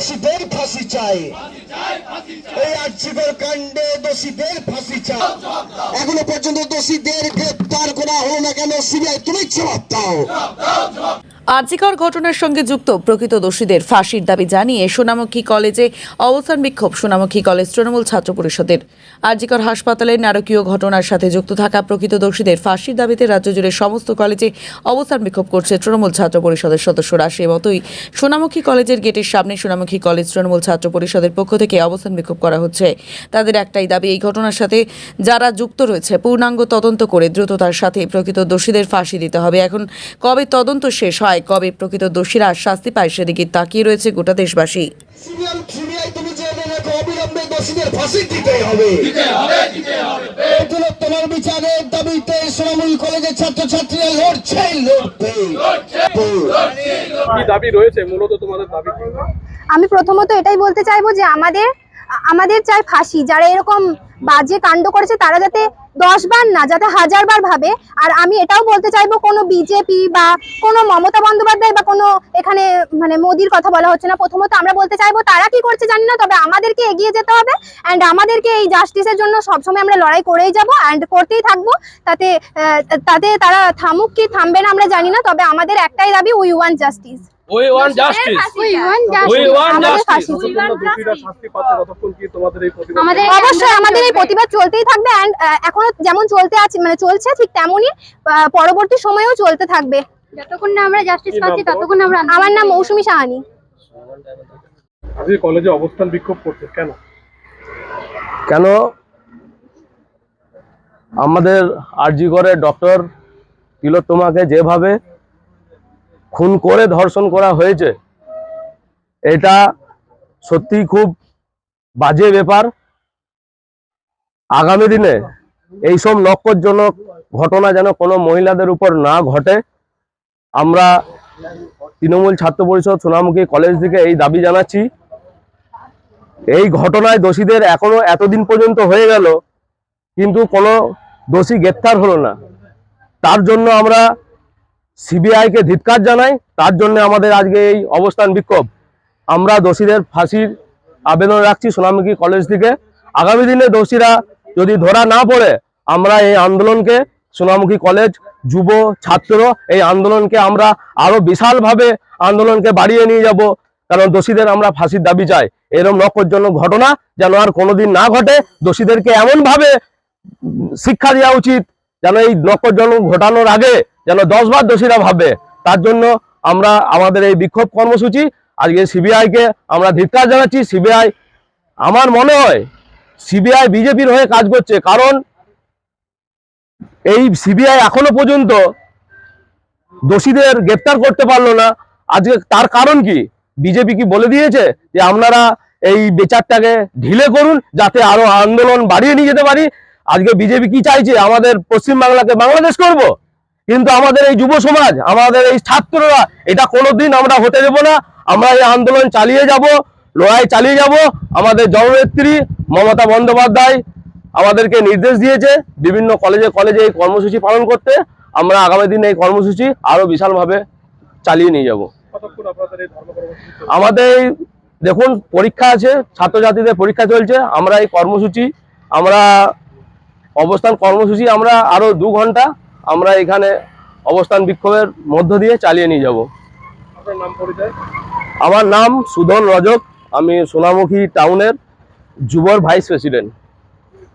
দোষীদের ফাঁসি চাই। এই আর্চিকর কাণ্ডে দোষীদের ফাঁসি চাই। এখনও পর্যন্ত দোষীদের গ্রেপ্তার করা হলো না কেন? সিবিআই, তুমি জবাব দাও। আর্জিকর ঘটনার সঙ্গে যুক্ত প্রকৃত দোষীদের ফাঁসির দাবি জানিয়ে সোনামুখী কলেজে অবস্থান বিক্ষোভ সোনামুখী কলেজ তৃণমূল ছাত্র পরিষদের। আর্জিকর হাসপাতালের নারকীয় ঘটনার সাথে যুক্ত থাকা প্রকৃত দোষীদের ফাঁসির দাবিতে রাজ্য জুড়ে সমস্ত কলেজে অবস্থান বিক্ষোভ করছে তৃণমূল ছাত্র পরিষদের সদস্যরা। সে মতোই সোনামুখী কলেজের গেটের সামনে সোনামুখী কলেজ তৃণমূল ছাত্র পরিষদের পক্ষ থেকে অবস্থান বিক্ষোভ করা হচ্ছে। তাদের একটাই দাবি এই ঘটনার সাথে যারা যুক্ত রয়েছে, পূর্ণাঙ্গ তদন্ত করে দ্রুততার সাথে প্রকৃত দোষীদের ফাঁসি দিতে হবে। এখন কবে তদন্ত শেষ হয় কবে প্রকৃত দোষীরা শাস্তি পায় সেদিকে তাকিয়ে রয়েছে গোটা দেশবাসী। তোমার বিচারের দাবিতে সোনামুল কলেজের ছাত্রছাত্রীরা লড়ছে লড়বে। দাবি রয়েছে? মূলত তোমাদের দাবি আমি প্রথমত এটাই বলতে চাইব যে আমাদের আমাদের চাই ফাঁসি। যারা এরকম বাজে কাণ্ড করেছে তারা যাতে দশ বার না, যাতে হাজার বার ভাবে। আর আমি এটাও বলতে চাইব, কোনো বিজেপি বা কোনো মমতা বন্দ্যোপাধ্যায় বা কোনো এখানে মানে মোদির কথা বলা হচ্ছে না। প্রথমত আমরা বলতে চাইব, তারা কি করছে জানি না, তবে আমাদেরকে এগিয়ে যেতে হবে। অ্যান্ড আমাদেরকে এই জাস্টিসের জন্য সবসময় আমরা লড়াই করেই যাব অ্যান্ড করতেই থাকব। তাতে তাতে তারা থামুক কি থামবে না আমরা জানি না, তবে আমাদের একটাই দাবি we want justice We want justice. We want We want আমাদের justice. ফাঁসি যতক্ষণ না দোষীরা শাস্তি পাচ্ছে ততক্ষণ কি তোমাদের এই প্রতিবাদ আমাদের অবশ্যই আমাদের এই প্রতিবাদ চলতেই থাকবে এন্ড এখনও যেমন চলতে আছে মানে চলছে ঠিক তেমনই পরবর্তী সময়েও চলতে থাকবে। যতক্ষণ না আমরা জাস্টিস পাচ্ছি ততক্ষণ আমরা আমার নাম মৌসুমী সাহানি। কলেজে অবস্থান বিক্ষোভ করছে কেন? কেন? আমাদের আরজি করে ডক্টর তিলোত্তমাকে যেভাবে খুন করে ধর্ষণ করা হয়েছে। এটা সত্যি খুব বাজে ব্যাপার। আগামী দিনে এইসব নক্করজনক ঘটনা যেন কোনো মহিলাদের উপর না ঘটে, আমরা তৃণমূল ছাত্র পরিষদ সোনামুখী কলেজ থেকে এই দাবি জানাচ্ছি। এই ঘটনায় দোষীদের এখনও এতদিন পর্যন্ত হয়ে গেল, কিন্তু কোনো দোষী গ্রেপ্তার হলো না। তার জন্য আমরা সিবিআইকে ধিৎকার জানাই, তার জন্য আমাদের আজকে এই অবস্থান বিক্ষোভ। আমরা দোষীদের ফাঁসির আবেদন রাখছি সোনামুখী কলেজ থেকে। আগামী দিনে দোষীরা যদি ধরা না পড়ে, আমরা এই আন্দোলনকে, সোনামুখী কলেজ যুব ছাত্র, এই আন্দোলনকে আমরা আরও বিশালভাবে আন্দোলনকে বাড়িয়ে নিয়ে যাব, কারণ দোষীদের আমরা ফাঁসির দাবি চাই। এরকম নকরজনক ঘটনা যেন আর কোনোদিন না ঘটে, দোষীদেরকে এমন ভাবে শিক্ষা দেওয়া উচিত যেন এই নকরজনক ঘটানোর আগে যেন দশবার দোষীরা ভাবে। তার জন্য আমরা আমাদের এই বিক্ষোভ কর্মসূচি, আজকে সিবিআই কে আমরা ধিক্কার জানাচ্ছি। সিবিআই আমার মনে হয় সিবিআই বিজেপির হয়ে কাজ করছে। কারণ এই সিবিআই এখনও পর্যন্ত দোষীদের গ্রেপ্তার করতে পারল না। আজকে তার কারণ কি? বিজেপি কি বলে দিয়েছে যে আপনারা এই বিচারটাকে ঢিলে করুন, যাতে আরও আন্দোলন বাড়িয়ে নিয়ে যেতে পারি? আজকে বিজেপি কি চাইছে? আমাদের পশ্চিম বাংলাকে বাংলাদেশ করব? কিন্তু আমাদের এই যুব সমাজ, আমাদের এই ছাত্ররা, এটা কোনোদিন আমরা হতে দেব না। আমরা এই আন্দোলন চালিয়ে যাব, লড়াই চালিয়ে যাব। আমাদের জননেত্রী মমতা বন্দ্যোপাধ্যায় আমাদেরকে নির্দেশ দিয়েছে বিভিন্ন কলেজে কলেজে এই কর্মসূচি পালন করতে। আমরা আগামী দিনে এই কর্মসূচি আরও বিশালভাবে চালিয়ে নিয়ে যাব? আমাদের দেখুন, পরীক্ষা আছে, ছাত্রছাত্রীদের পরীক্ষা চলছে। আমরা এই কর্মসূচি, আমরা অবস্থান কর্মসূচি আমরা আরও দু ঘণ্টা আমরা এখানে অবস্থান বিক্ষোভের মধ্য দিয়ে চালিয়ে নিয়ে যাব। আপনার নাম পরিচয়? আমার নাম সুধন রজক আমি সোনামুখী টাউনের যুবর ভাইস প্রেসিডেন্ট।